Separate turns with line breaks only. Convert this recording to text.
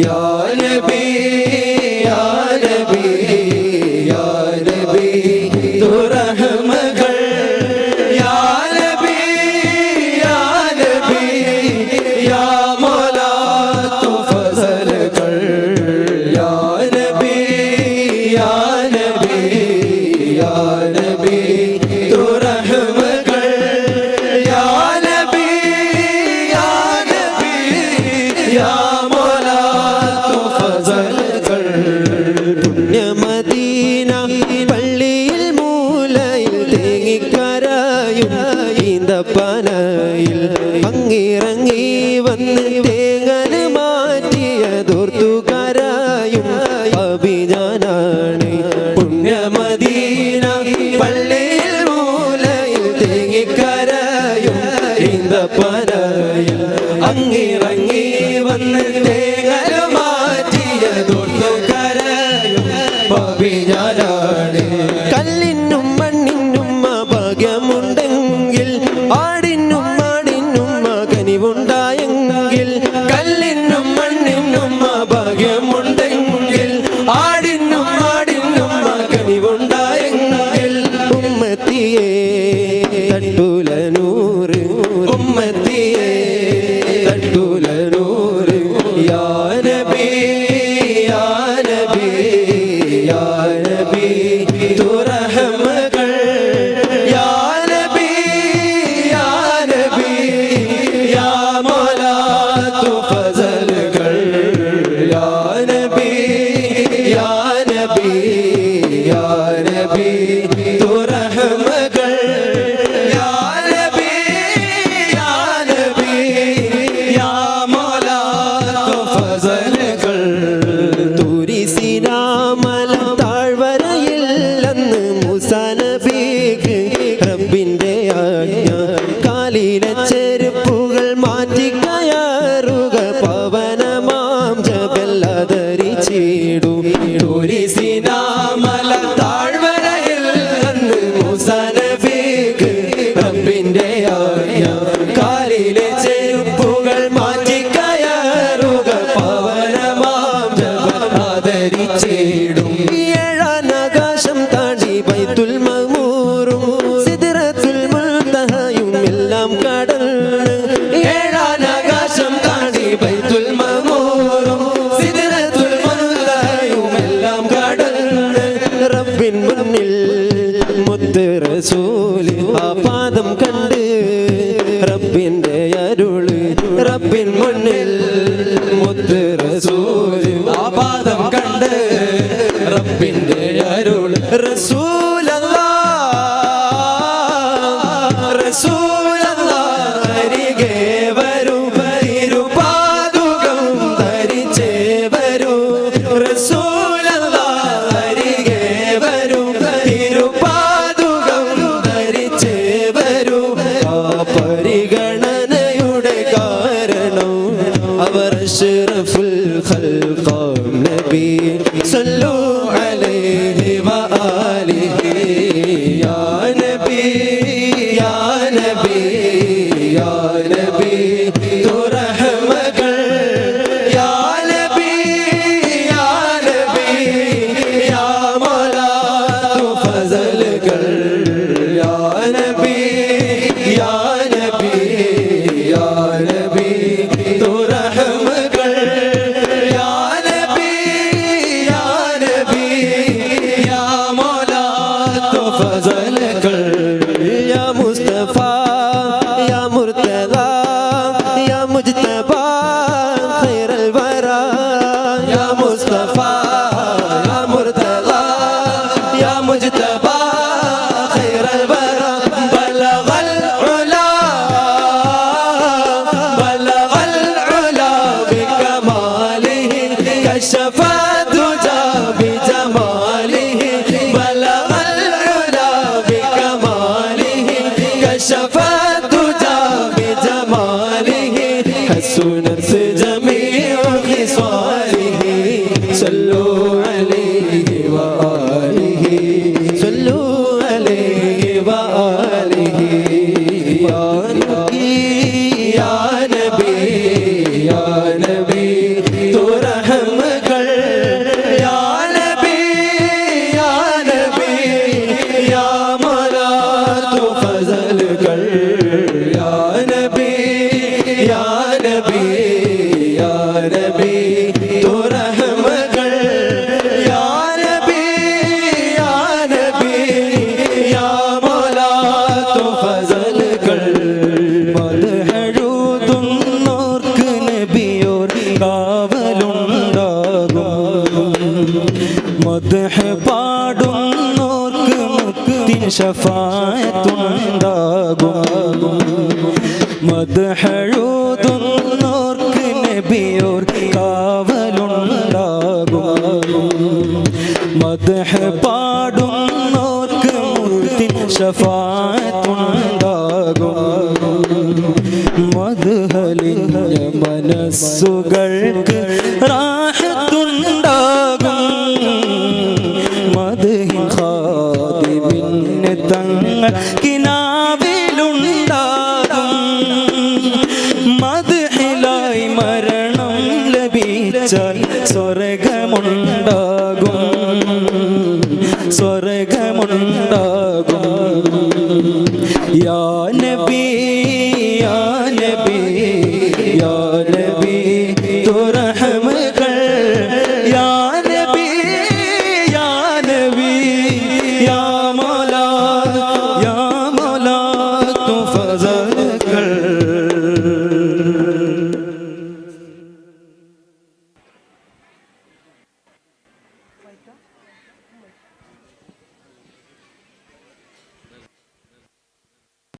Ya Rabbi റബ്ബി ഞാനാണ് കല്ലിനും മണ്ണിനും ഭാഗ്യമുണ്ടെങ്കിൽ ആടിനും ആടിനും കനിവുണ്ടായെങ്കിൽ കല്ലിനും മണ്ണിനും ഭാഗ്യമുണ്ടെങ്കിൽ ആടിനും ആടിനും കനിവുണ്ട് റബ്ബിന്റെ ആജ്ഞ. കാലിലെ ചെരുപ്പുകൾ മാറ്റി കയറുക. പവനമാം ജപം ആദരിച്ചിടും. ഏഴാനാകാശം താണ്ടി ബൈത്തുൽ മഹമൂറും. സിദ്റത്തുൽ മുൽതഹയും എല്ലാം കട റബ്ബിന്റെ അരുൾ റബ്ബിൻ മുന്നിൽ മുത്ത് റസൂൽ ആപാദം കണ്ട് റബ്ബിന്റെ അരുൾ റസൂ أشرف الخلق نبي. صلوا يا مصطفى يا مرتضى يا مجتبى خير البرى بلغ العلا بلغ العلا صلوا عليه
മുക്തി ഷഫായത്തുണ്ടാകും. മദ്ഹഴുതുന്നോർക്ക് നബിയോർ കാവലുണ്ടാകും. മദ്ഹ പാടുന്നോർക്ക് മുക്തി ഷഫായത്തുണ്ടാകും. മദ്ഹലിഞ്ഞ മനസ്സുകൾ തങ്ങൾ കിനാവിലുണ്ടാകും. മതിലായി മരണം ലഭിച്ചാൽ സ്വർഗമുണ്ടാകും. സ്വർഗ